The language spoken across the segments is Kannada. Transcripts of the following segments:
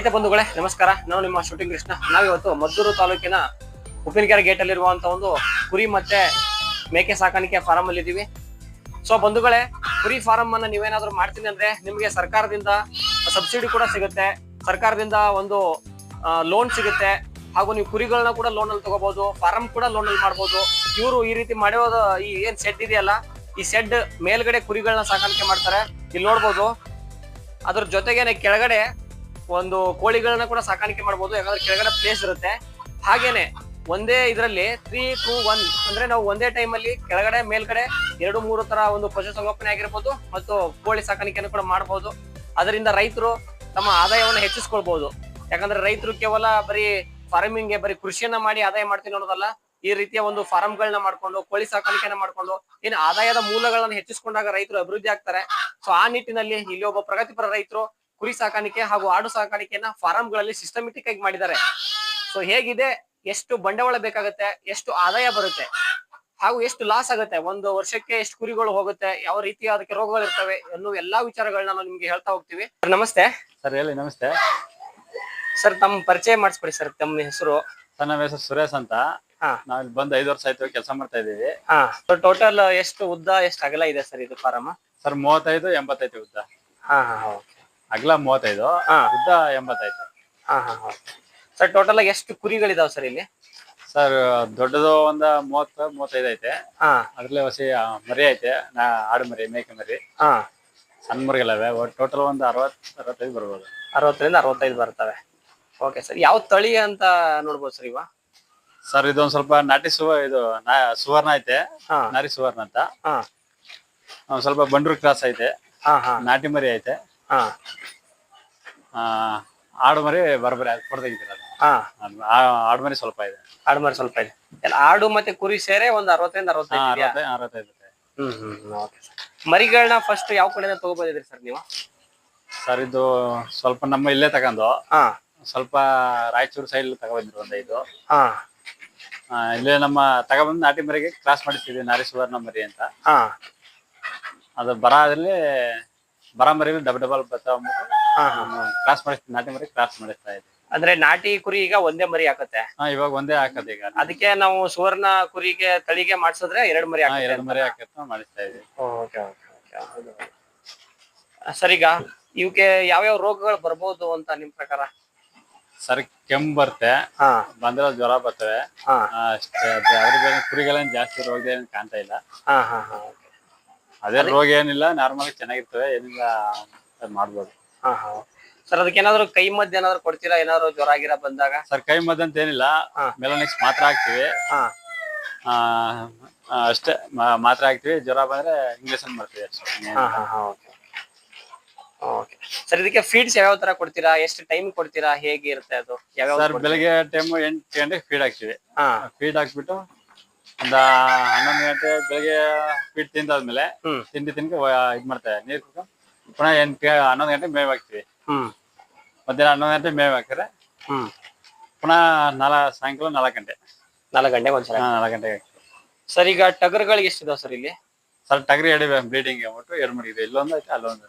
ರೈತ ಬಂಧುಗಳೇ, ನಮಸ್ಕಾರ. ನಾವು ನಿಮ್ಮ ಶೂಟಿಂಗ್ ಕೃಷ್ಣ. ನಾವಿವತ್ತು ಮದ್ದೂರು ತಾಲೂಕಿನ ಉಪ್ಪಿನಕೆರೆ ಗೇಟ್ ಒಂದು ಕುರಿ ಮತ್ತೆ ಮೇಕೆ ಸಾಕಾಣಿಕೆ ಫಾರಂ ಅಲ್ಲಿ ಇದೀವಿ. ಸೊ ಬಂಧುಗಳೇ, ಕುರಿ ಫಾರಂ ಅನ್ನ ನೀವೇನಾದ್ರೂ ಮಾಡ್ತೀನಿ ಅಂದ್ರೆ ನಿಮಗೆ ಸರ್ಕಾರದಿಂದ ಸಬ್ಸಿಡಿ ಕೂಡ ಸಿಗುತ್ತೆ. ಸರ್ಕಾರದಿಂದ ಒಂದು ಲೋನ್ ಸಿಗುತ್ತೆ. ಹಾಗೂ ನೀವು ಕುರಿಗಳನ್ನ ಕೂಡ ಲೋನ್ ಅಲ್ಲಿ ತಗೋಬಹುದು ಫಾರಂ ಕೂಡ ಲೋನ್ ಅಲ್ಲಿ ಮಾಡ್ಬೋದು. ಇವರು ಈ ರೀತಿ ಮಾಡಿರೋದು ಈ ಏನ್ ಸೆಡ್ ಇದೆಯಲ್ಲ, ಈ ಸೆಡ್ ಮೇಲ್ಗಡೆ ಕುರಿಗಳನ್ನ ಸಾಕಾಣಿಕೆ ಮಾಡ್ತಾರೆ. ಇಲ್ಲಿ ನೋಡ್ಬೋದು. ಅದ್ರ ಜೊತೆಗೇನೆ ಕೆಳಗಡೆ ಒಂದು ಕೋಳಿಗಳನ್ನ ಕೂಡ ಸಾಕಾಣಿಕೆ ಮಾಡ್ಬೋದು. ಯಾಕಂದ್ರೆ ಕೆಳಗಡೆ ಪ್ಲೇಸ್ ಇರುತ್ತೆ. ಹಾಗೇನೆ ಒಂದೇ ಇದರಲ್ಲಿ ತ್ರೀ ಟೂ ಒನ್ ಅಂದ್ರೆ ನಾವು ಒಂದೇ ಟೈಮ್ ಅಲ್ಲಿ ಕೆಳಗಡೆ, ಮೇಲ್ಗಡೆ ಎರಡು, ಮೂರು ತರ ಒಂದು ಪಶುಸಂಗೋಪನೆ ಆಗಿರ್ಬೋದು ಮತ್ತು ಕೋಳಿ ಸಾಕಾಣಿಕೆಯನ್ನು ಕೂಡ ಮಾಡಬಹುದು ಅದರಿಂದ ರೈತರು ತಮ್ಮ ಆದಾಯವನ್ನು ಹೆಚ್ಚಿಸ್ಕೊಳ್ಬಹುದು ಯಾಕಂದ್ರೆ ರೈತರು ಕೇವಲ ಬರೀ ಫಾರ್ಮಿಂಗ್ ಬರೀ ಕೃಷಿಯನ್ನ ಮಾಡಿ ಆದಾಯ ಮಾಡ್ತೀನಿ ಅನ್ನೋದಲ್ಲ. ಈ ರೀತಿಯ ಒಂದು ಫಾರಂಗಳನ್ನ ಮಾಡ್ಕೊಂಡು, ಕೋಳಿ ಸಾಕಾಣಿಕೆಯನ್ನ ಮಾಡ್ಕೊಂಡು ಏನು ಆದಾಯದ ಮೂಲಗಳನ್ನ ಹೆಚ್ಚಿಸ್ಕೊಂಡಾಗ ರೈತರು ಅಭಿವೃದ್ಧಿ ಆಗ್ತಾರೆ. ಸೊ ಆ ನಿಟ್ಟಿನಲ್ಲಿ ಇಲ್ಲಿ ಒಬ್ಬ ಪ್ರಗತಿಪರ ರೈತರು ಕುರಿ ಸಾಕಾಣಿಕೆ ಹಾಗೂ ಆಡು ಸಾಕಾಣಿಕೆಯನ್ನ ಫಾರಂಗಳಲ್ಲಿ ಸಿಸ್ಟಮೆಟಿಕ್ ಆಗಿ ಮಾಡಿದ್ದಾರೆ. ಸೊ ಹೇಗಿದೆ? ಎಷ್ಟು ಬಂಡವಾಳ ಬೇಕಾಗುತ್ತೆ? ಎಷ್ಟು ಆದಾಯ ಬರುತ್ತೆ? ಹಾಗೂ ಎಷ್ಟು ಲಾಸ್ ಆಗುತ್ತೆ? ಒಂದು ವರ್ಷಕ್ಕೆ ಎಷ್ಟು ಕುರಿಗಳು ಹೋಗುತ್ತೆ? ಯಾವ ರೀತಿ ಅದಕ್ಕೆ ರೋಗಗಳು ಇರ್ತವೆ? ಅನ್ನೋ ಎಲ್ಲಾ ವಿಚಾರಗಳನ್ನ ನಾವು ನಿಮ್ಗೆ ಹೇಳ್ತಾ ಹೋಗ್ತೀವಿ. ಸರ್ ನಮಸ್ತೆ. ಸರ್ ಹೇಳಿ ನಮಸ್ತೆ. ಸರ್ ತಮ್ಮ ಪರಿಚಯ ಮಾಡಿಸ್ಬಿಡಿ ಸರ್ ತಮ್ಮ ಹೆಸರು. ಸರ್ ನಮ್ಮ ಹೆಸರು ಸುರೇಶ್ ಅಂತ. ನಾವ್ ಇಲ್ಲಿ ಬಂದು ಐದು ವರ್ಷ ಆಯ್ತು ಕೆಲಸ ಮಾಡ್ತಾ ಇದೀವಿ ಟೋಟಲ್ ಎಷ್ಟು ಉದ್ದ ಎಷ್ಟು ಅಗಲ ಇದೆ ಸರ್ ಇದು ಫಾರಂ? ಸರ್ ಮೂವತ್ತೈದು ಎಂಬತ್ತೈದು ಉದ್ದ. ಹಾ ಹಾ ಓಕೆ ಅಗಲ ಮೂವತ್ತೈದು ಹಾ. ಉದ್ದ ಎಂಬತ್ತೈದು. ಹಾ ಹಾ ಸರ್ ಟೋಟಲ್ ಆಗಿ ಎಷ್ಟು ಕುರಿಗಳಿದಾವೆ ಸರ್ ಇಲ್ಲಿ? ಸರ್ ದೊಡ್ಡದು ಒಂದ ಮೂವತ್ತು ಮೂವತ್ತೈದು ಐತೆ. ಹಾ. ಅದ್ರಲ್ಲೇ ಹೊಸಿ ಆ, ಮರಿ ಐತೆ. ನಾ ಆಡು ಮರಿ ಮೇಕೆ ಮರಿ. ಹಾ. ಸಣ್ಣ ಮರಿಗಳವೆ. ಟೋಟಲ್ ಒಂದು ಅರವತ್ ಅರವತ್ತೈದು ಬರ್ಬೋದು. ಅರವತ್ತರಿಂದ ಅರವತ್ತೈದು ಬರ್ತವೆ. ಓಕೆ ಸರ್ ಯಾವ ತಳಿ ಅಂತ ನೋಡ್ಬೋದು ಸರ್ ಇವ? ಸರ್ ಇದೊಂದ್ ಸ್ವಲ್ಪ ನಾಟಿ ಸುವ ಇದು ನಾ ಸುವರ್ಣ ಐತೆ. ಹಾ. ನಾರಿ ಸುವರ್ಣ ಅಂತ. ಹಾ. ಒಂದ್ ಸ್ವಲ್ಪ ಬಂಡ್ರು ಕ್ರಾಸ್ ಐತೆ. ಹಾ ಹಾ. ನಾಟಿ ಮರಿ ಐತೆ. ಹಾ. ಆ, ಆಡು ಮರಿ ಬರಬರಿ ಕೊಡ್ತಾಗಿದ್ದೀರ ಹಾ. ಆಡು ಮರಿ ಸ್ವಲ್ಪ ಇದೆ. ಆಡು ಮರಿ ಸ್ವಲ್ಪ ಇದೆ. ಎಲ್ಲ ಆಡು ಮತ್ತೆ ಕುರಿ ಸೇರೆ ಒಂದು ಅರವತ್ತರಿಂದ ಹಾ, ಅರವತ್ತೈದು ಇದೆಯಾ? ಅರವತ್ತೈ- ಅರವತ್ತೈದು ಇದೆ. ಹ್ಮ್ ಹ್ಮ್ ಸರ್ ಮರಿಗಳನ್ನ ಫಸ್ಟ್ ಯಾವ ಕಡೆಯಿಂದ ತಗೋಬೋದಿದ್ರಿ ಸರ್ ನೀವು? ಸರ್ ಇದು ಸ್ವಲ್ಪ ನಮ್ಮ ಇಲ್ಲೇ ತಗೊಂಡು ಹಾ. ಸ್ವಲ್ಪ ರಾಯಚೂರು ಸೈಡ್ ತಗೊಬಂದ್ರು ಒಂದು ಐದು. ಹಾ. ಆ, ಇಲ್ಲೇ ನಮ್ಮ ತಗೊಬಂದು ನಾಟಿ ಮರಿಗೆ ಕ್ರಾಸ್ ಮಾಡಿಸ್ತಿದ್ವಿ ನಾರಿ ಸುವರ್ಣ ಮರಿ ಅಂತ. ಹಾ. ಅದು ಬರ ಅದ್ರಲ್ಲಿ ಬರ ಡಬಲ್ ಡಬಲ್ ಬರ್ತಾವ ಹಾ ಹಾ. ಕ್ರಾಸ್ ಮಾಡಿಸ್ತೀವಿ ನಾಟಿ ಮರಿ ಕ್ರಾಸ್ ಮಾಡಿಸ್ತಾ ಇದೆ ಅಂದ್ರೆ ನಾಟಿ ಕುರಿ ಈಗ ಒಂದೇ ಮರಿ ಹಾಕತ್ತೆ ಹಾ ಇವಾಗ ಒಂದೇ ಹಾಕದ ಈಗ. ಅದಕ್ಕೆ ನಾವು ಸುವರ್ಣ ಕುರಿಗೆ ತಳಿಗೆ ಮಾಡಿಸಿದ್ರೆ ಎರಡು ಮರಿ ಹಾ ಹಾಕತ್ತೆ ಎರಡು ಮರಿ ಹಾಕತ್ತ ಮಾಡಿಸ್ತಾ ಇದ್ವಿ. ಓಕೆ ಓಕೆ ಸರ್ ಈಗ ಇವಕ್ಕೆ ಯಾವ್ಯಾವ ರೋಗಗಳು ಬರ್ಬೋದು ಅಂತ ನಿಮ್ ಪ್ರಕಾರ? ಸರ್ ಕೆಮ್ಮು ಬರುತ್ತೆ ಹಾ. ಬಂದ್ರೆ ಜ್ವರ ಬರ್ತವೆ ಅದ್ರ ಕುರಿಗಳೇನ್ ಜಾಸ್ತಿ ರೋಗ ಕಾಣ್ತಾ ಇಲ್ಲ. ಹಾ ಹಾ ಹಾ ಅದೇ ರೋಗ ಏನಿಲ್ಲ ನಾರ್ಮಲ್ ಚೆನ್ನಾಗಿರ್ತವೆ ಏನಿಲ್ಲ ಮಾಡ್ಬೋದು. ಹಾ ಹಾ. ಸರ್ ಅದಕ್ಕೆ ಏನಾದ್ರು ಕೈ ಮದ್ದು ಏನಾದ್ರು ಕೊಡ್ತೀರಾ? ಏನಾದ್ರು ಜ್ವರ ಆಗಿರ ಬಂದಾಗ? ಸರ್ ಕೈ ಮದ್ದು ಅಂತ ಏನಿಲ್ಲ. ಮೆಲೋನಿಕ್ಸ್ ಮಾತ್ರ ಹಾಕ್ತಿವಿ. ಹಾ. ಆ, ಆ, ಅಷ್ಟೇ ಮಾ- ಮಾತ್ರ ಹಾಕ್ತಿವಿ. ಜ್ವರ ಬಂದ್ರೆ ಇಂಜೆಕ್ಷನ್ ಮಾಡ್ತೀವಿ ಅಷ್ಟೇ. ಹಾ ಹಾ ಹಾ ಓಕೆ. ಓಕೆ. ಸರ್ ಇದಕ್ಕೆ ಫೀಡ್ಸ್ ಯಾವ್ಯಾವ ತರ ಕೊಡ್ತೀರಾ? ಎಷ್ಟು ಟೈಮ್ ಕೊಡ್ತೀರಾ? ಹೇಗೆ ಇರುತ್ತೆ ಅದು? ಯಾವ್ಯಾವ ಸರ್ ಬೆಳಿಗ್ಗೆ ಟೈಮ್ ಎಂಟು ಗಂಟೆಗೆ ಫೀಡ್ ಹಾಕ್ತಿವಿ. ಹಾ. ಫೀಡ್ ಹಾಕ್ಬಿಟ್ಟು ಒಂದ ಹನ್ನೊಂದು ಗಂಟೆ ಬೆಳಿಗ್ಗೆ ಸ್ವೀಟ್ ತಿಂದಾದ್ಮೇಲೆ ತಿಂಡಿ ತಿನ್ಕ ಇದ್ ಮಾಡ್ತೇವೆ. ನೀರ್ ಕುಡ್ಕೊಂಡು ಪುನಃ ಎಂಟು ಹನ್ನೊಂದು ಗಂಟೆ ಮೇವ್ ಹಾಕ್ತಿವಿ. ಹ್ಮ್. ಮಧ್ಯಾಹ್ನ ಹನ್ನೊಂದು ಗಂಟೆ ಮೇವ್ ಹಾಕಿದ್ರೆ ಹ್ಮ್. ಪುನಃ ನಾಲ ಸಾಯಂಕಾಲ ನಾಲ್ಕು ಗಂಟೆ. ನಾಲ್ಕು ಗಂಟೆಗೆ ಒಂದ್ಸಲ ನಾಲ್ಕು ಗಂಟೆಗೆ ಸರ್ ಈಗ ಟಗರ್ಗಳಿಗೆ ಎಷ್ಟಿದಾವ್ ಸರ್ ಇಲ್ಲಿ? ಸರ್ ಟಗರಿ ಎಡಿವೆ ಬ್ಲೀಡಿಂಗ್ ಬಿಟ್ಟು ಎರಡು ಇದೆ. ಇಲ್ಲೊಂದು ಐತೆ ಅಲ್ಲೊಂದು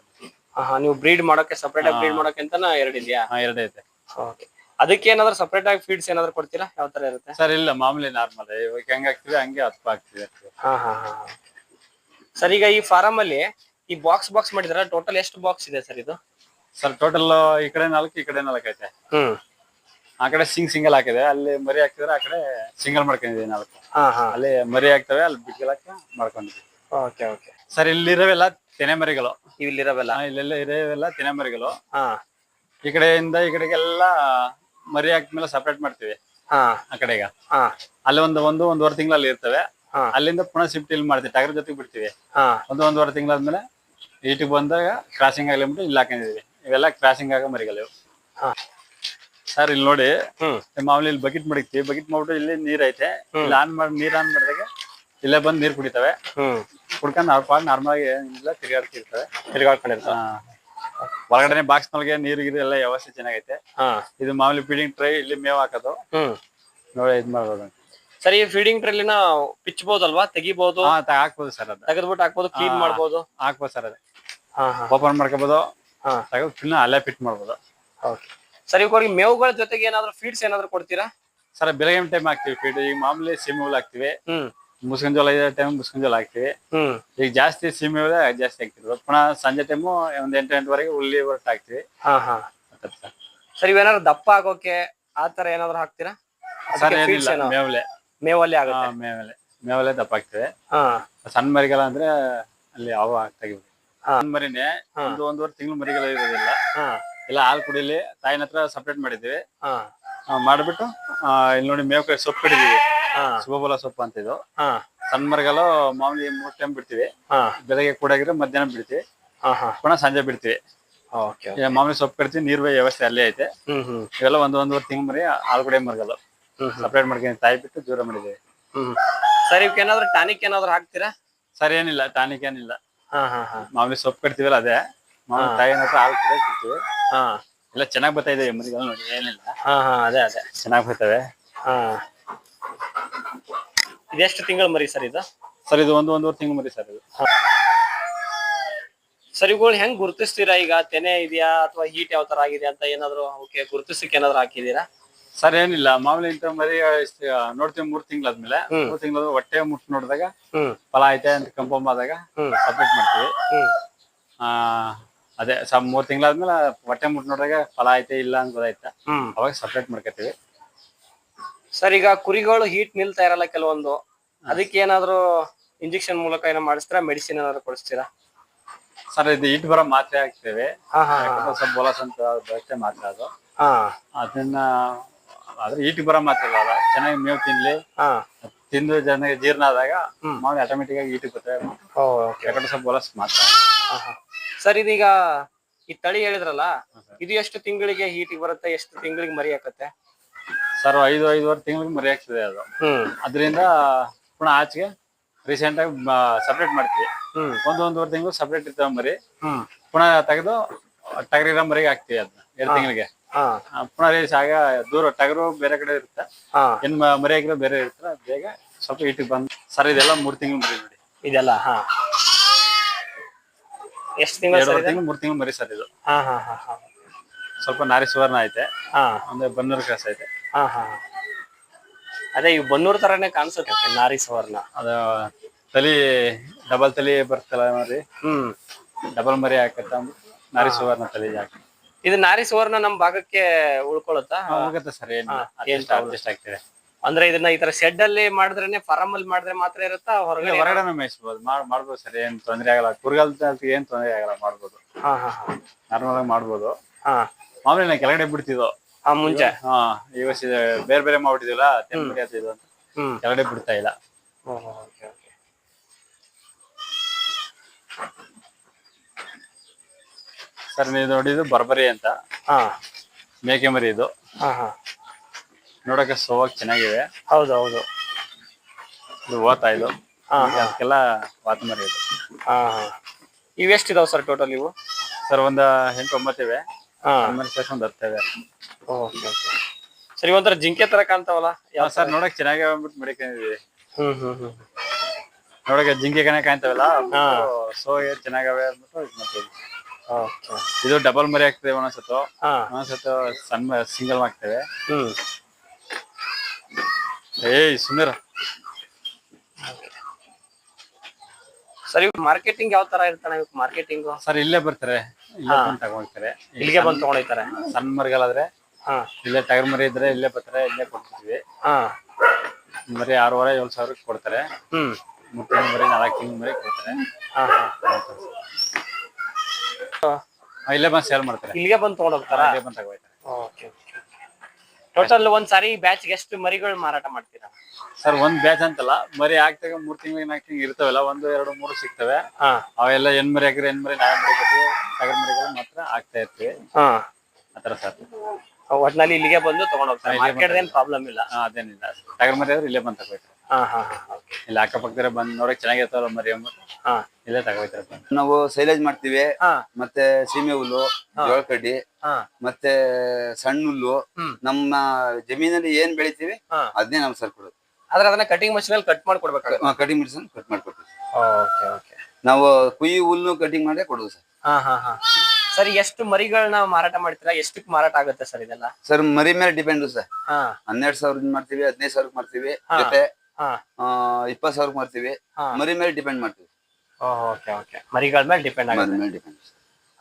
ನೀವು ಬ್ರೀಡ್ ಮಾಡೋಕೆ ಸಪ್ರೇಟ್ ಆಗಿ ಬ್ರೀಡ್ ಮಾಡೋಕೆ ಅಂತ ಎರಡು ಇದೆಯಾ? ಹಾ ಎರಡು ಐತೆ. ಓಕೆ ಅದಕ್ಕೆ ಏನಾದ್ರು ಸಪರೇಟ್ ಆಗಿ ಫೀಡ್ಸ್ ಏನಾದ್ರು ಕೊಡ್ತೀರಾ? ಯಾವ ತರ ಇರುತ್ತೆ? ಸರ್ ಇಲ್ಲ ಮಾಮೂಲಿ ನಾರ್ಮಲ್ ಇವಾಗ ಹೆಂಗ್ ಹಾಕ್ತಿವಿ ಹಂಗೆ ಹತ್ತು ಹಾಕ್ತಿವಿ ಸರ್ ಈಗ ಈ ಫಾರಂ ಅಲ್ಲಿ ಈ ಬಾಕ್ಸ್ ಬಾಕ್ಸ್ ಮಾಡಿದ್ರ? ಟೋಟಲ್ ಎಷ್ಟು ಬಾಕ್ಸ್ ಇದೆ ಸರ್ ಇದು? ಸರ್ ಟೋಟಲ್ ಈ ಕಡೆ ನಾಲ್ಕು ಈ ಕಡೆ ನಾಲ್ಕು ಐತೆ. ಹ್ಮ್. ಆ ಕಡೆ ಸಿಂಗ್ ಸಿಂಗಲ್ ಹಾಕಿದೆ. ಅಲ್ಲಿ ಮರಿ ಹಾಕಿದ್ರೆ ಆ ಕಡೆ ಸಿಂಗಲ್ ಮಾಡ್ಕೊಂಡಿದ್ವಿ ನಾಲ್ಕು. ಅಲ್ಲಿ ಮರಿ ಹಾಕ್ತವೆ ಅಲ್ಲಿ ಬಿಗ್ಗಲಾಕ ಮಾಡ್ಕೊಂಡಿದ್ವಿ ಓಕೆ ಓಕೆ. ಸರ್ ಇಲ್ಲಿರೋವೆಲ್ಲ ತೆನೆ ಮರಿಗಳು. ಇಲ್ಲಿರವೆಲ್ಲ? ಇಲ್ಲೆಲ್ಲ ಇರೋವೆಲ್ಲ ತೆನೆ ಮರಿಗಳು. ಹಾ. ಈ ಕಡೆಯಿಂದ ಈ ಕಡೆಗೆಲ್ಲ ಮರಿ ಹಾಕಿದ್ಮೇಲೆ ಸಪ್ರೇಟ್ ಮಾಡ್ತೀವಿ. ಹಾ. ಆ ಕಡೆಗ. ಹಾ. ಅಲ್ಲಿ ಒಂದು ಒಂದು ಒಂದೂವರೆ ತಿಂಗಳಲ್ಲಿ ಇರ್ತವೆ. ಹಾ. ಅಲ್ಲಿಂದ ಪುನಃ ಶಿಫ್ಟ್ ಇಲ್ಲಿ ಮಾಡ್ತೀವಿ. ಟಗರ್ ಜೊತೆಗೆ ಬಿಡ್ತೀವಿ. ಹಾ. ಒಂದು ಒಂದೂವರೆ ತಿಂಗಳಾದ್ಮೇಲೆ ಈಟಿಗೆ ಬಂದಾಗ ಕ್ರಾಸಿಂಗ್ ಆಗ್ಲಿ ಅಂದ್ಬಿಟ್ಟು ಇಲ್ಲಿ ಹಾಕೊಂಡಿದೀವಿ. ಇವೆಲ್ಲ ಕ್ರಾಸಿಂಗ್ ಆಗ ಮರಿಗಳು ಹಾ. ಸರ್ ಇಲ್ಲಿ ನೋಡಿ ಹ್ಮ್. ಮಾಮೂಲಿ ಇಲ್ಲಿ ಬಕೆಟ್ ಮಡಗ್ತೀವಿ. ಬಕೆಟ್ ಮಾಡ್ಬಿಟ್ಟು ಇಲ್ಲಿ ನೀರ್ ಐತೆ. ಇಲ್ಲಿ ಆನ್ ಮಾಡಿ ನೀರ್ ಆನ್ ಮಾಡಿದಾಗ ಇಲ್ಲೇ ಬಂದು ನೀರ್ ಕುಡಿತವೆ. ಹ್ಮ್. ಕುಡ್ಕೊಂಡು ಅವ್ರ ಪಾಡ್ ನಾರ್ಮಲ್ ಆಗಿ ಏನಿಲ್ಲ ತಿರುಗಾಡ್ತಿರ್ತವೆ. ತಿರ್ಗಾಡ್ಕೊಂಡಿರ್ತಾವ. ಒಳಗಡೆ ಬಾಕ್ಸ್ ನೊಳಗೆ ನೀರು ಗೀರು ಎಲ್ಲ ವ್ಯವಸ್ಥೆ ಚೆನ್ನಾಗೈತೆ ಹಾ. ಇದು ಮಾಮೂಲಿ ಫೀಡಿಂಗ್ ಟ್ರೈ ಇಲ್ಲಿ ಮೇವ್ ಹಾಕೋದು. ಹ್ಮ್. ನೋಡಿ ಇದ್ ಮಾಡ್ಬೋದು. ಸರ್ ಈ ಫೀಡಿಂಗ್ ನಾವು ಬಿಚ್ಚಬಹುದಲ್ವಾ ತೆಗಿಬಹುದು ಹಾ ತ- ಹಾಕ್ಬೋದು ಸರ್ ಅದು. ತೆಗೆದ್ಬಿಟ್ಟು ಹಾಕ್ಬೋದು ಕ್ಲೀನ್ ಹಾ. ಮಾಡ್ಬೋದು? ಹಾಕ್ಬೋದು ಸರ್ ಅದು. ಹಾ ಹಾ. ಓಪನ್ ಮಾಡ್ಕೋಬಹುದು ಹಾ. ಅಲ್ಲೇ ಫಿಟ್ ಮಾಡ್ಬೋದು. ಓಕೆ. ಸರ್ ಇವಾಗ ಮೇವುಗಳ ಜೊತೆಗೆ ಏನಾದ್ರು ಫೀಡ್ಸ್ ಏನಾದ್ರು ಕೊಡ್ತೀರಾ? ಸರ್ ಬೆಳಗ್ಗೆ ಟೈಮ್ ಹಾಕ್ತಿವಿ ಫೀಡ್ ಈಗ ಮಾಮೂಲಿ ಸಿಮ್ ಹಾಕ್ತಿವಿ. ಹ್ಮ್. ಮುಸ್ಕಿನ ಜೋಳ ಇರೋ ಟೈಮ್ ಮುಸ್ಕಿನ ಜೋಳ ಹಾಕ್ತಿವಿ. ಹ್ಮ್. ಈಗ ಜಾಸ್ತಿ ಸೀಮೆ ಇದೆ ಜಾಸ್ತಿ ಹಾಕ್ತಿವಿ ಪುನಃ ಸಂಜೆ ಟೈಮು ಒಂದ್ ಎಂಟು ಎಂಟುವರೆಗೆ ಹುಲ್ಲಿ ಹೊರಟು ಹಾಕ್ತಿವಿ. ಹಾ ಹಾ. ಸರ್. ಇವೇನಾದ್ರು ದಪ್ಪ ಆಗೋಕೆ ಆ ತರ ಏನಾದ್ರು ಹಾಕ್ತೀರಾ? ಸರ್ ಅದಕ್ಕೆ feeds ಏನಿಲ್ಲ. ಏನೋ? ಮೇವಲೆ. ಮೇವಲ್ಲಿ ಹಾ, ಆಗುತ್ತೆ ಮೇವಲೆ. ಮೇವಲೆ ದಪ್ಪ ಹಾಕ್ತಿವಿ. ಹಾ. ಸಣ್ಣ ಅಂದ್ರೆ ಅಲ್ಲಿ ಅವು ತೆಗಿಬೇಕು ಹಾ. ಸಣ್ಣ ಮರಿನೇ ಒಂದು ಒಂದೂವರೆ ತಿಂಗಳು ಮರಿಗಳು ಇರೋದಿಲ್ಲ. ಹಾ. ಇಲ್ಲ ಹಾಲು ಕುಡಿಲಿ ತಾಯಿನ ಹತ್ರ ಸಪ್ರೇಟ್ ಮಾಡಿದ್ವಿ ಹಾ. ಆ, ಮಾಡ್ಬಿಟ್ಟು ಆ, ಇಲ್ಲಿ ನೋಡಿ ಮೇವು ಕೈ ಸೊಪ್ಪು ಹಿಡಿದೀವಿ ಶುಭಬಲ ಸೊಪ್ಪು ಅಂತ ಇದು. ಮರಿಗಳು ಮಾಮೂಲಿ ಮೂರ್ ಟೈಮ್ ಬಿಡ್ತೀವಿ. ಹಾ. ಬೆಳಗ್ಗೆ ಕೂಡಾಗಿದ್ರೆ ಮಧ್ಯಾಹ್ನ ಬಿಡ್ತೀವಿ. ಪುನಃ ಸಂಜೆ ಬಿಡ್ತೀವಿ. ಮಾಮೂಲಿ ಸೊಪ್ಪು ಕಟ್ತೀವಿ ನೀರು ವ್ಯವಸ್ಥೆ ಅಲ್ಲೇ ಐತೆ. ಇವೆಲ್ಲ ಒಂದು ಒಂದೂವರೆ ತಿಂಗ್ ಮರಿ ಆಲ್ಗುಡೆ ಹ್ಮ್. ಸಪ್ರೇಟ್ ಮಾಡ್ಕೊಂಡು ತಾಯಿ ಬಿಟ್ಟು ದೂರ ಮಾಡಿದೀವಿ ಸರ್ ಇವಕ್ಕೆ ಏನಾದ್ರು ಟಾನಿಕ್ ಏನಾದ್ರು ಹಾಕ್ತೀರಾ? ಸರಿ ಏನಿಲ್ಲ ಟಾನಿಕ್ ಏನಿಲ್ಲ. ಮಾಮೂಲಿ ಸೊಪ್ಪು ಕಟ್ತೀವಲ್ಲ ಅದೇ. ಮಾಮೂಲಿ ತಾಯಿ ಏನಾದ್ರು ಹಾಲು ಕೂಡ ಬಿಡ್ತೀವಿ ಹಾ. ಎಲ್ಲ ಚೆನ್ನಾಗಿ ಬರ್ತಾ ಇದೆ ಮರಿಗಳು ನೋಡಿ ಏನಿಲ್ಲ. ಅದೇ ಅದೇ. ಚೆನ್ನಾಗಿ ಬರ್ತವೆ. ಹಾ. ಇದೆಷ್ಟು ತಿಂಗಳು ಮರಿ ಸರ್ ಇದು? ಸರ್ ಇದು ಒಂದು ಒಂದೂವರೆ ತಿಂಗಳು ಮರಿ ಸರ್ ಇದು. ಸರ್ ಇವುಗಳು ಹೆಂಗ್ ಗುರುತಿಸ್ತೀರಾ ಈಗ? ತೆನೆ ಇದೆಯಾ ಅಥವಾ ಹೀಟ್ ಯಾವ ತರ ಆಗಿದೆ ಅಂತ ಏನಾದ್ರು ಅವಕ್ಕೆ ಗುರುತಿಸಕ್ಕೆ ಏನಾದ್ರು ಹಾಕಿದೀರಾ ಸರ್ ಏನಿಲ್ಲ. ಮಾಮೂಲಿ ಇಂಥ ಮರಿ ಇಷ್ಟ್ ನೋಡ್ತೀವಿ ಮೂರ್ ತಿಂಗಳಾದ್ಮೇಲೆ. ಮೂರ್ ತಿಂಗಳ ಹೊಟ್ಟೆ ಮುಟ್ಟು ನೋಡಿದಾಗ ಫಲ ಐತೆ ಅಂತ ಕನ್ಫರ್ಮ್ ಆದಾಗ ಸಬ್ಮಿಟ್ ಸಪ್ರೇಟ್ ಮಾಡ್ತೀವಿ. ಆ ಅದೇ ಸ ಮೂರ್ ತಿಂಗಳಾದ್ಮೇಲೆ ಹೊಟ್ಟೆ ಮುಟ್ಟು ನೋಡಿದಾಗ ಫಲ ಐತೆ ಇಲ್ಲ ಅಂತ ಗೊತ್ತಾಯ್ತ ಅವಾಗ ಸಪ್ರೇಟ್ ಮಾಡ್ಕೊತೀವಿ. ಸರ್ ಈಗ ಕುರಿಗಳು ಹೀಟ್ ನಿಲ್ತಾ ಇರಲ್ಲ ಕೆಲವೊಂದು. ಅದಕ್ಕೆ ಏನಾದ್ರು ಇಂಜೆಕ್ಷನ್ ಮೂಲಕ ಏನೋ ಮಾಡಿಸ್ತೀರಾ? ಮೆಡಿಸಿನ್ ಏನಾದ್ರು ಕೊಡಿಸ್ತೀರಾ? ಸರ್ ಇದು ಹೀಟ್ ಬರೋ ಮಾತ್ರೆ ಹಾಕ್ತೇವೆ. ಬೋಲಸ್ ಅಂತ ಬರುತ್ತೆ ಮಾತ್ರೆ ಅದು. ಅದನ್ನ ಆದ್ರೆ ಹೀಟ್ ಬರೋ ಮಾತ್ರೆ ಅಲ್ಲ ಚೆನ್ನಾಗಿ ಮೇವು ತಿನ್ಲಿ. ಹಾ. ತಿಂದು ಜನಕ್ಕೆ ಜೀರ್ಣ ಆದಾಗ ಮಾಡಿ ಮಾಮೂಲಿ ಆಟೋಮೆಟಿಕ್ ಆಗಿ ಹೀಟ್ ಬರ್ತೇವೆ ಬೋಲಸ್ ಮಾತ್ರ. ಸರ್ ಇದೀಗ ಈ ತಳಿ ಹೇಳಿದ್ರಲ್ಲ ಇದು ಎಷ್ಟು ತಿಂಗಳಿಗೆ ಹೀಟಿಗೆ ಬರುತ್ತೆ ಎಷ್ಟು ತಿಂಗಳಿಗೆ ಮರಿ ಹಾಕತ್ತೆ? ಸರ್ ಐದು ಐದುವರೆ ತಿಂಗಳಿಗೆ ಮರಿ ಆಗ್ತದೆ ಅದು. ಅದರಿಂದ ಪುನಃ ಆಚೆಗೆ ರೀಸೆಂಟ್ ಆಗಿ ಸಪ್ರೇಟ್ ಮಾಡ್ತೀವಿ. ಒಂದು ಒಂದೂವರೆ ತಿಂಗಳು ಸಪ್ರೇಟ್ ಇರ್ತಾವ ಮರಿ. ಪುನಃ ತೆಗೆದು ಟಗರಿರ ಮರಿಗೆ ಹಾಕ್ತಿವಿ ಅದನ್ನ ಎರಡು ತಿಂಗಳಿಗೆ. ಪುನಃ ರೀಸ್ ಆಗ ದೂರ ಟಗರು ಬೇರೆ ಕಡೆ ಇರುತ್ತೆ. ಏನ್ ಮರಿ ಹಾಕಿರೋ ಬೇರೆ ಇರ್ತಾರೆ ಬೇಗ ಸ್ವಲ್ಪ ಇಟ್ಟಿಗೆ ಬಂದು ಸರ್ ಇದೆಲ್ಲ ಮೂರ್ ತಿಂಗಳು ಮರಿ ನೋಡಿ. ಇದೆಲ್ಲ ಹಾ. ಎಷ್ಟು ತಿಂಗಳು ತಿಂಗಳು ಮೂರ್ ತಿಂಗಳು ಮರಿ ಸರ್ ಇದು. ಸ್ವಲ್ಪ ನಾರಿ ಸುವರ್ಣ ಐತೆ. ಅಂದ್ರೆ ಬನ್ನೂರು ಕ್ರಾಸ್ ಐತೆ. ಹಾ. ಅದೇ ಇವ್ ಬನ್ನೂರ್ ತರಾನೇ ಕಾಣಿಸುತ್ತೆ ನಾರಿ ಸವರ್ಣ. ಅದ ತಲಿ ಡಬಲ್ ತಲಿ ಬರ್ತಲ್ಲ ಮರಿ ಹ್ಮ್. ಡಬಲ್ ಮರಿ ಹಾಕತ್ತ ನಾರಿ ಸುವರ್ಣ ತಲಿ ಹಾಕಿ ಇದು ನಾರಿ ಸುವರ್ಣ ನಮ್ ಭಾಗಕ್ಕೆ ಉಳ್ಕೊಳುತ್ತಾ ಹೋಗುತ್ತೆ ಸರ್ ಆಗ್ತದೆ ಅಡ್ಜಸ್ಟ್ ಆಗ್ತಿದೆ ಅಂದ್ರೆ ಇದನ್ನ ಈ ತರ ಶೆಡ್ ಅಲ್ಲಿ ಮಾಡಿದ್ರೆ ಫಾರಂ ಅಲ್ಲಿ ಮಾಡಿದ್ರೆ ಮಾತ್ರ ಇರುತ್ತಾ? ಹೊರಗಡೆ ಹೊರಗಡೆ ಮೇಯಿಸಬಹುದು ಮಾಡ್ ಮಾಡ್ಬೋದು ಸರ್ ಏನ್ ತೊಂದ್ರೆ ಆಗಲ್ಲ. ಕುರ್ಗಲ್ ಏನ್ ತೊಂದ್ರೆ ಆಗಲ್ಲ ಮಾಡ್ಬೋದು. ಹಾ ಹಾ ಹಾ. ನಾರ್ಮಲ್ ಆಗಿ ಮಾಡ್ಬೋದು. ಹಾ. ಮಾಮೂಲಿ ಕೆಳಗಡೆ ಬಿಡ್ತಿದ್ವು ಹಾ ಮುಂಚೆ. ಹಾ ವರ್ಷ ಸಿ- ಬೇರೆ ಬೇರೆ ಮಾಡ್ಬಿಟ್ಟಿದ್ವಲ್ಲ ಆಗ್ತಿದ್ವು ಅಂತ. ಹ್ಮ್. ಕೆಳಗಡೆ ಬಿಡ್ತಾ ಇಲ್ಲ. Okay okay. ಸರ್ ನೀವು ನೋಡಿದ್ದು ಬರ್ಬರಿ ಅಂತ. ಹಾ. ಮೇಕೆ ಮರಿ ಇದು. ಹಾ ಹಾ. ನೋಡಕ್ಕೆ ಸೋವಾಗಿ ಚೆನ್ನಾಗಿದೆ. ಹೌದು ಹೌದು. ಇದು ಓತಾ ಇದು. ಹಾ ಅದಕ್ಕೆಲ್ಲ ವಾತ ಮರಿ ಇದು. ಹಾ ಹಾ. ಇವೆಷ್ಟಿದಾವ್ ಸರ್ ಟೋಟಲ್ ಇವು? ಸರ್ ಒಂದ ಎಂಟು ಒಂಬತ್ತಿವೆ ಹಾ. ಆಮೇಲೆ ಸೇರ್ಸಿ ಓಕೆ ಸರಿ ಒಂಥರ ಜಿಂಕೆ ತರ ಕಾಣ್ತಾವಲ್ಲ? ಯಾವ ಸರ್ ನೋಡಕ್ ಚೆನ್ನಾಗಿ ಬಂದ್ಬಿಟ್ಟು ಮಡಿಕೊಂಡಿದ್ವಿ ಹ್ಮ್ ಹ್ಮ್ ಹ್ಮ್. ನೋಡಕ್ಕೆ ಜಿಂಕೆ ಕಣ ಕಾಣ್ತಾವಲ್ಲ ಹಾ. ಸೋ ಚೆನ್ನಾಗವೆ ಅಂದ್ಬಿಟ್ಟು ಇದ್ ಮಾಡ್ತೀವಿ. ಓಕೆ. ಇದು ಡಬಲ್ ಮರಿ ಆಗ್ತದೆ ಒಂದೊಂದ್ಸತ್ತು ಹಾ. ಒಂದೊಂದ್ಸತ್ತು ಸಣ್ಣ ಸಿಂಗಲ್ ಹಾಕ್ತೇವೆ ಹ್ಮ್. ಏಯ್ ಸುಂದರ ಸರಿ ಮಾರ್ಕೆಟಿಂಗ್ ಯಾವ ತರ ಇರ್ತಾನೆ ಮಾರ್ಕೆಟಿಂಗ್ ಸರ್ ಇಲ್ಲೇ ಬರ್ತಾರೆ. ಇಲ್ಲೇ ಬಂದು ತಗೊಂಡ್ತಾರೆ ಇಲ್ಲಿಗೆ ಬಂದು ತಗೊಂಡಿರ್ತಾರೆ. ಸಣ್ಣ ಮರಿಗಳಾದ್ರೆ ಹಾ. ಇಲ್ಲೇ ಟಗರ್ ಮರಿ ಇದ್ರೆ ಇಲ್ಲೇ ಬರ್ತಾರೆ ಇಲ್ಲೇ ಕೊಡ್ತೀವಿ ಹಾ. ಮರಿ ಆರೂವರೆ ಏಳು ಸಾವಿರಕ್ಕೆ ಕೊಡ್ತಾರೆ. ಹ್ಮ್. ಮುಟ್ಟಿನ ಮರಿ ನಾಲ್ಕು ತಿಂಗಳು ಮರಿ ಕೊಡ್ತಾರೆ. ಹಾ ಹಾ. ಇಲ್ಲೇ ಬಂದು ಸೇಲ್ ಮಾಡ್ತಾರೆ. ಇಲ್ಲಿಗೆ ಬಂದು ತಗೊಂಡೋಗ್ತಾರೆ? ಇಲ್ಲೇ ಬಂದು ತಗೋಯ್ತಾರೆ ಓಕೆ. ಟೋಟಲ್ ಒಂದ್ ಸಾರಿ ಬ್ಯಾಚ್ ಎಷ್ಟು ಮರಿಗಳು ಮಾರಾಟ ಮಾಡ್ತೀರಾ? ಸರ್ ಒಂದ್ ಬ್ಯಾಚ್ ಅಂತಲ್ಲ ಮರಿ ಆಗ್ತಾಗ ಮೂರ್ ತಿಂಗಳಿಗೆ ನಾಲ್ಕು ತಿಂಗಳು ಇರ್ತವಲ್ಲ ಒಂದು ಎರಡು ಮೂರು ಸಿಗ್ತವೆ. ಅವೆಲ್ಲ ಎನ್ ಮರಿ ಹಾಕಿದ್ರೆ ಎನ್ ಮರಿ ನಾಯಿ ಮರಿ ಹಾಕಿದ್ರೆ ಟಗರ್ ಮರಿಗಳು ಮಾತ್ರ ಆಗ್ತಾ ಇರ್ತೀವಿ. ಆತರ ಸರ್ ಒಟ್ನಲ್ಲಿ ಇಲ್ಲಿಗೆ ಬಂದು ತಗೊಂಡೋಗ್ತಾರೆ ಹೋಗ್ತಾರೆ. ಮಾರ್ಕೆಟ್ ಏನ್ ಪ್ರಾಬ್ಲಮ್ ಇಲ್ಲ. ಅದೇನಿಲ್ಲ. ಟಗರ್ ಮರಿ ಆದ್ರೆ ಇಲ್ಲೇ ಬಂದು ತಗೋಯ್ತಾರೆ ಹಾ ಹಾ ಇಲ್ಲಿ ಅಕ್ಕಪಕ್ಕದ್ರೆ ಬಂದು ನೋಡಕ್ ಚೆನ್ನಾಗಿರ್ತಾವಲ್ಲ ಮರಿ ಅಂಬ ಹಾ. ಇಲ್ಲೇ ತಗೋತಾರಪ್ಪ ನಾವು ಸೈಲೇಜ್ ಮಾಡ್ತೀವಿ. ಹಾ. ಮತ್ತೆ ಸೀಮೆ ಹುಲ್ಲು ಜೋಳಕಡ್ಡಿ ಹಾ. ಮತ್ತೆ ಸಣ್ಣ ಹುಲ್ಲು ಹ್ಮ್. ನಮ್ಮ ಜಮೀನಲ್ಲಿ ಏನ್ ಬೆಳಿತೀವಿ ಹಾ. ಅದನ್ನೇ ನಾವು ಸರ್ ಕೊಡೋದು. ಆದ್ರೆ ಅದನ್ನ ಕಟಿಂಗ್ ಮಷೀನ್ ಅಲ್ಲಿ ಕಟ್ ಮಾಡಿ ಕೊಡ್ಬೇಕಾಗುತ್ತೆ ಕಟಿಂಗ್ ಮೆಡಿಸನ್ ಕಟ್ ಮಾಡ್ಕೊಡ್ತೀವಿ. ಓಕೆ ಓಕೆ ನಾವು ಕುಯ್ಯಿ ಹುಲ್ಲು ಕಟಿಂಗ್ ಮಾಡೇ ಕೊಡುದು ಸರ್. ಹಾ ಹಾ ಹಾ. ಸರ್ ಎಷ್ಟು ಮರಿಗಳನ್ನ ಮಾರಾಟ ಮಾಡ್ತೀರಾ? ಎಷ್ಟಕ್ಕೆ ಮಾರಾಟ ಆಗುತ್ತೆ ಸರ್ ಇದೆಲ್ಲ? ಸರ್ ಮರಿ ಮೇಲೆ ಡಿಪೆಂಡ್ ಸರ್. ಹಾ. ಹನ್ನೆರಡು ಸಾವಿರದ ಮಾಡ್ತೀವಿ ಹದಿನೈದು ಸಾವಿರಕ್ಕೆ ಮಾಡ್ತೀವಿ. ಜೊತೆ ಹಾ. ಆ, ಇಪ್ಪತ್ತು ಸಾವಿರ ಮಾಡ್ತೀವಿ ಹಾ. ಮರಿ ಮೇಲೆ ಡಿಪೆಂಡ್ ಮಾಡ್ತೀವಿ. ಓಕೆ ಓಕೆ ಮರಿಗಳ ಮೇಲೆ ಡಿಪೆಂಡ್ ಮರಿ ಆಗುತ್ತೆ. ಮೇಲೆ ಡಿಪೆಂಡ್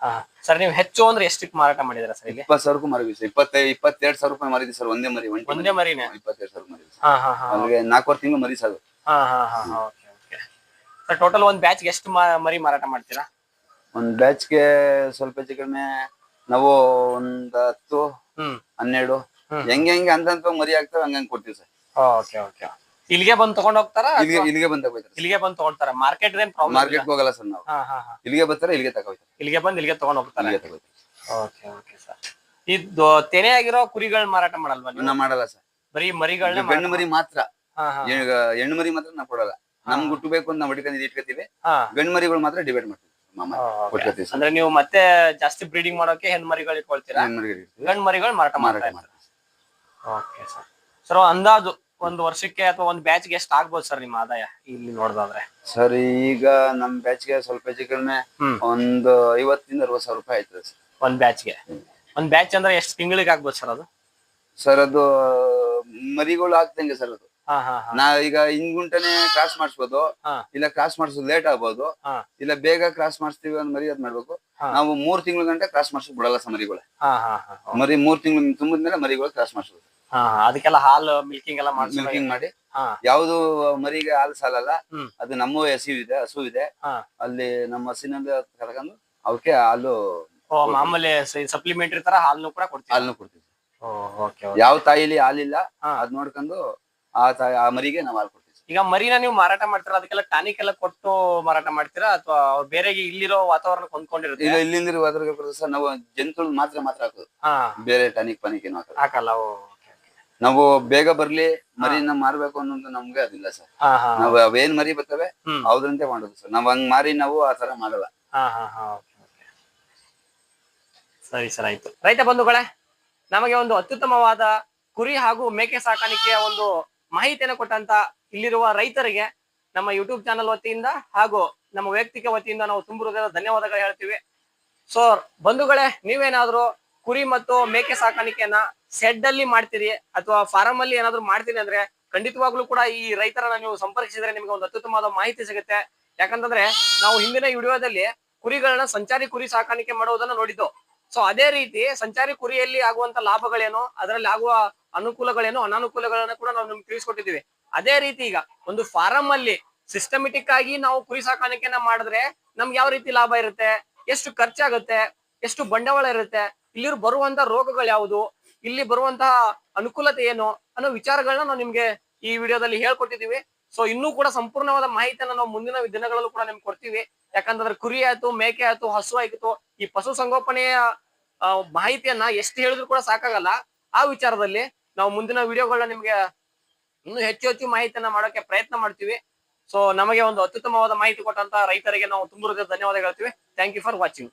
ಹಾ. ಸರ್ ನೀವು ಹೆಚ್ಚು ಅಂದ್ರೆ ಎಷ್ಟಕ್ಕೆ ಮಾರಾಟ ಮಾಡಿದಿರಾ ಸರ್ ಇಲ್ಲಿ? ಇಪ್ಪತ್ತು ಸಾವಿರಕ್ಕೂ ಮರವಿ ಸರ್. ಇಪ್ಪತ್ತೈದು ಇಪ್ಪತ್ತೆರಡು ಸಾವಿರ ರೂಪಾಯಿ ಮಾರಿದ್ವಿ ಸರ್ ಒಂದೇ ಮರಿ ಒಂಟಿ ಒಂದೇ ಮರಿನೇ? ಇಪ್ಪತ್ತೆರಡು ಸಾವಿರ ಮರಿ ಹಾ ಹಾ ಹಾ ಅಲ್ಲಿಗೆ ನಾಲ್ಕೂವರೆ ತಿಂಗಳು ಮರಿ ಸರ್ ಹಾ ಹಾ ಹಾ ಓಕೆ ಓಕೆ ಸರ್ ಟೋಟಲ್ ಒಂದ್ ಬ್ಯಾಚ್ ಎಷ್ಟು ಮಾ- ಮರಿ ಮಾರಾಟ ಮಾಡ್ತೀರಾ? ಒಂದ್ ಬ್ಯಾಚ್ಗೆ ಸ್ವಲ್ಪ ಹೆಚ್ಚು ಕಡಿಮೆ ನಾವು ಒಂದ್ ಹತ್ತು ಹ್ಮ್. ಹನ್ನೆರಡು. ಹ್ಮ್. ಹೆಂಗೆ ಹೆಂಗೆ ಅಂತಂತ ಮರಿ ಆಗ್ತಾವೆ ಹಂಗಂಗ್ ಕೊಡ್ತೀವಿ ಸರ್. ಓಕೆ ಓಕೆ ಇಲ್ಲಿಗೆ ಬಂದ್ ತಗೊಂಡ್ ಹೋಗ್ತಾರ ಇಲ್ಲಿಗೆ ಇಲ್ಲಿಗೆ ಬಂದ ಹೋಗ್ತಾರೆ ಇಲ್ಲಿಗೆ ಬಂದ್ ತಗೊಳ್ತಾರ? ಮಾರ್ಕೆಟ್ ಏನ್ ಪ್ರಾಬ್ಲಮ್ ಮಾರ್ಕೆಟ್ ಹೋಗಲ್ಲ ಸರ್ ನಾವು. ಇಲ್ಲಿಗೆ ಬರ್ತಾರೆ ಇಲ್ಲಿಗೆ ತಗೋತಾರೆ ಇಲ್ಲಿಗೆ ಬಂದ್ ಇಲ್ಲಿಗೆ ತಗೊಂಡ್ ಹೋಗ್ತಾರೆ? ಇಲ್ಲಿಗೆ ತಗೋತಾರೆ ಓಕೆ ಓಕೆ ಸರ್ ಇದು ತೆನೆ ಆಗಿರೋ ಕುರಿಗಳ್ ಮಾರಾಟ ಮಾಡಲ್ವಾ ನೀವು? ಮಾಡಲ್ಲ ಸರ್. ಬರೀ ಮರಿಗಳನ್ನ ಹೆಣ್ಣು ಮರಿ ಮಾತ್ರ. ಹೆಣ್ಣು ಮರಿ ಮಾತ್ರ ನಾವು ಕೊಡಲ್ಲ. ನಮ್ ಹುಟ್ಟಬೇಕು ಅಂತ ನಾವು ಹೊಡಿಕೊಂಡು ಇಟ್ಕೋತೀವಿ. ಹಾ. ಗಂಡು ಮರಿಗಳು ಮಾತ್ರ ಡಿವೈಡ್ ಮಾಡ್ತೀವಿ ಮಾಮ ಕೊಟ್ಕೋತೀವಿ ಸರ್. ಅಂದ್ರೆ ನೀವು ಮತ್ತೆ ಜಾಸ್ತಿ ಬ್ರೀಡಿಂಗ್ ಮಾಡೋಕೆ ಹೆಣ್ ಮರಿಗಳು ಇಟ್ಕೊಳ್ತೀರಾ? ಹೆಣ್ಣು ಮರಿಗಳು. ಗಂಡ್ ಮರಿಗಳು ಮಾರಾಟ ಮಾರಾಟ ಮಾಡ್ತಾರೆ ಮಾಡ್ತೀವಿ. ಓಕೆ ಸರ್ ಸರ್ ಅಂದಾಜು ಒಂದು ವರ್ಷಕ್ಕೆ ಅಥವಾ ಒಂದು ಬ್ಯಾಚ್ಗೆ ಎಷ್ಟು ಆಗ್ಬೋದು ಸರ್ ನಿಮ್ಮ ಆದಾಯ ಇಲ್ಲಿ ನೋಡೋದಾದ್ರೆ? ಸರ್ ಈಗ ನಮ್ ಬ್ಯಾಚ್ಗೆ ಸ್ವಲ್ಪ ಹೆಚ್ಚು ಕಡಿಮೆ ಹ್ಮ್. ಒಂದು ಐವತ್ತಿಂದ ಅರವತ್ತು ಸಾವಿರ ರೂಪಾಯಿ ಆಯ್ತದೆ ಸರ್ ಒಂದ್ ಬ್ಯಾಚ್ಗೆ ಒಂದ್ ಬ್ಯಾಚ್ ಅಂದ್ರೆ ಎಷ್ಟು ತಿಂಗಳಿಗೆ ಆಗ್ಬೋದು ಸರ್ ಅದು? ಸರ್ ಅದು ಮರಿಗಳು ಆಗ್ತಂಗೆ ಸರ್ ಅದು. ಹಾ ಹಾ ಹಾ. ನಾ ಈಗ ಹಿಂಗುಂಟನೆ ಕ್ರಾಸ್ ಮಾಡಿಸ್ಬೋದು. ಹಾ. ಇಲ್ಲ ಕ್ರಾಸ್ ಮಾಡಿಸೋದು ಲೇಟ್ ಆಗ್ಬೋದು. ಹಾ. ಇಲ್ಲ ಬೇಗ ಕ್ರಾಸ್ ಮಾಡಿಸ್ತೀವಿ ಅಂತ ಮರಿ ಅದ್ ಮಾಡ್ಬೇಕು. ಹಾ. ನಾವು ಮೂರ್ ತಿಂಗಳ ಗಂಟೆ ಕ್ರಾಸ್ ಮಾಡ್ಸಕ್ ಬಿಡಲ್ಲ ಸರ್ ಮರಿಗಳೇ. ಹಾ ಹಾ ಹಾ. ಮರಿ ಮೂರ್ ತಿಂಗಳು ತುಂಬಿದ್ಮೇಲೆ ಮರಿಗಳು ಕ್ರಾಸ್ ಮಾಡಿಸೋದು. ಹಾ ಅದಕ್ಕೆಲ್ಲ ಹಾಲು ಮಿಲ್ಕಿಂಗ್ ಎಲ್ಲ ಮಾಡ್ಸಿ ಮಿಲ್ಕಿಂಗ್ ಮಾಡಿ. ಹಾ. ಯಾವ್ದು ಮರಿಗೆ ಹಾಲು ಸಾಲಲ್ಲ. ಹ್ಮ್. ಅದು ನಮ್ಮ ಹಸಿವು ಇದೆ ಹಸು ಇದೆ. ಹಾ. ಅಲ್ಲಿ ನಮ್ಮ ಹಸಿನಿಂದ ಕರ್ಕೊಂಡು ಅವಕ್ಕೆ ಹಾಲು ಓ ಮಾಮೂಲಿ ಸಪ್ಲಿಮೆಂಟರಿ ತರ ಹಾಲ್ನು ಕೂಡ ಕೊಡ್ತೀವಿ. ಹಾಲನ್ನು ಕೊಡ್ತೀವಿ ಓಕೆ ಯಾವ ತಾಯಿಲಿ ಹಾಲಿಲ್ಲ ಹಾ. ಅದ್ ನೋಡ್ಕೊಂಡು ಆ ತಾಯಿ ಆ ಮರಿಗೆ ನಾವು ಹಾಲು ಕೊಡ್ತೀವಿ. ಈಗ ಮರಿನ ನೀವು ಮಾರಾಟ ಮಾಡ್ತೀರಾ? ಅದಕ್ಕೆಲ್ಲ ಟಾನಿಕ್ ಎಲ್ಲ ಕೊಟ್ಟು ಮಾರಾಟ ಮಾಡ್ತೀರಾ? ಅಥವಾ ಬೇರೆ ಇಲ್ಲಿರೋ ವಾತಾವರಣ ಹೊಂದ್ಕೊಂಡಿರುತ್ತೆ ಇಲ್ಲ ಇಲ್ಲಿಂದ ಸರ್ ನಾವು ಜಂತು ಮಾತ್ರ ಮಾತ್ರ ಹಾಕೋದು. ಹಾ. ಬೇರೆ ಟಾನಿಕ್ ಪಾನಿಕ್ ಏನು ಹಾಕಲ್ಲ ಹಾಕಲ್ಲ ಓ. ನಾವು ಬೇಗ ಬರ್ಲಿ ಮರಿನ ಮಾರ್ಬೇಕು ಅನ್ನೋದು ನಮ್ಗೆ ಅದಿಲ್ಲ ಸರ್. ನಾವು ಅವೇನ್ ಮರಿ ಬರ್ತವೆ. ಅವ್ರಂತೆ ಮಾಡೋದು ಸರ್. ನಾವ್ ಹಂಗ್ ಮಾರಿ ನಾವು ಆ ತರ ಮಾಡಲ್ಲ. ಸರಿ ಸರ್ ಆಯ್ತು. ರೈತ ಬಂಧುಗಳೇ ನಮಗೆ ಒಂದು ಅತ್ಯುತ್ತಮವಾದ ಕುರಿ ಹಾಗೂ ಮೇಕೆ ಸಾಕಾಣಿಕೆಯ ಒಂದು ಮಾಹಿತಿಯನ್ನು ಕೊಟ್ಟಂತ ಇಲ್ಲಿರುವ ರೈತರಿಗೆ ನಮ್ಮ ಯೂಟ್ಯೂಬ್ ಚಾನಲ್ ವತಿಯಿಂದ ಹಾಗೂ ನಮ್ಮ ವೈಯಕ್ತಿಕ ವತಿಯಿಂದ ನಾವು ತುಂಬ ಹೃದಯದ ಧನ್ಯವಾದಗಳು ಹೇಳ್ತೀವಿ. ಸೊ ಬಂಧುಗಳೇ ನೀವೇನಾದ್ರೂ ಕುರಿ ಮತ್ತು ಮೇಕೆ ಸಾಕಾಣಿಕೆಯನ್ನ ಶೆಡ್ ಅಲ್ಲಿ ಮಾಡ್ತೀರಿ ಅಥವಾ ಫಾರಂ ಅಲ್ಲಿ ಏನಾದ್ರು ಮಾಡ್ತೀನಿ ಅಂದ್ರೆ ಖಂಡಿತವಾಗ್ಲೂ ಕೂಡ ಈ ರೈತರನ್ನ ನೀವು ಸಂಪರ್ಕಿಸಿದ್ರೆ ನಿಮಗೆ ಒಂದು ಅತ್ಯುತ್ತಮವಾದ ಮಾಹಿತಿ ಸಿಗುತ್ತೆ. ಯಾಕಂತಂದ್ರೆ ನಾವು ಹಿಂದಿನ ವಿಡಿಯೋದಲ್ಲಿ ಕುರಿಗಳನ್ನ ಸಂಚಾರಿ ಕುರಿ ಸಾಕಾಣಿಕೆ ಮಾಡುವುದನ್ನ ನೋಡಿದ್ದು. ಸೊ ಅದೇ ರೀತಿ ಸಂಚಾರಿ ಕುರಿಯಲ್ಲಿ ಆಗುವಂತ ಲಾಭಗಳೇನು, ಅದರಲ್ಲಿ ಆಗುವ ಅನುಕೂಲಗಳೇನು, ಅನಾನುಕೂಲಗಳನ್ನ ಕೂಡ ನಾವು ನಿಮ್ಗೆ ತಿಳಿಸ್ಕೊಟ್ಟಿದ್ದೀವಿ. ಅದೇ ರೀತಿ ಈಗ ಒಂದು ಫಾರಂ ಅಲ್ಲಿ ಸಿಸ್ಟಮೆಟಿಕ್ ಆಗಿ ನಾವು ಕುರಿ ಸಾಕಾಣಿಕೆನ ಮಾಡಿದ್ರೆ ನಮ್ಗೆ ಯಾವ ರೀತಿ ಲಾಭ ಇರುತ್ತೆ? ಎಷ್ಟು ಖರ್ಚಾಗುತ್ತೆ? ಎಷ್ಟು ಬಂಡವಾಳ ಇರುತ್ತೆ? ಇಲ್ಲಿರು ಬರುವಂತ ರೋಗಗಳು ಯಾವುದು? ಇಲ್ಲಿ ಬರುವಂತಹ ಅನುಕೂಲತೆ ಏನು ಅನ್ನೋ ವಿಚಾರಗಳನ್ನ ನಾವು ನಿಮ್ಗೆ ಈ ವಿಡಿಯೋದಲ್ಲಿ ಹೇಳ್ಕೊಟ್ಟಿದೀವಿ ಸೊ ಇನ್ನೂ ಕೂಡ ಸಂಪೂರ್ಣವಾದ ಮಾಹಿತಿಯನ್ನ ನಾವು ಮುಂದಿನ ದಿನಗಳಲ್ಲೂ ಕೂಡ ನಿಮ್ಗೆ ಕೊಡ್ತೀವಿ. ಯಾಕಂತಂದ್ರೆ ಕುರಿ ಆಯ್ತು, ಮೇಕೆ ಆಯ್ತು, ಹಸು ಆಯ್ತು ಈ ಪಶು ಸಂಗೋಪನೆಯ ಮಾಹಿತಿಯನ್ನ ಎಷ್ಟು ಹೇಳಿದ್ರು ಕೂಡ ಸಾಕಾಗಲ್ಲ. ಆ ವಿಚಾರದಲ್ಲಿ ನಾವು ಮುಂದಿನ ವಿಡಿಯೋಗಳನ್ನ ನಿಮ್ಗೆ ಇನ್ನೂ ಹೆಚ್ಚು ಹೆಚ್ಚು ಮಾಹಿತಿಯನ್ನ ಮಾಡೋಕೆ ಪ್ರಯತ್ನ ಮಾಡ್ತೀವಿ. ಸೊ ನಮಗೆ ಒಂದು ಅತ್ಯುತ್ತಮವಾದ ಮಾಹಿತಿ ಕೊಟ್ಟಂತ ರೈತರಿಗೆ ನಾವು ತುಂಬ ಧನ್ಯವಾದ ಹೇಳ್ತೀವಿ. Thank you for watching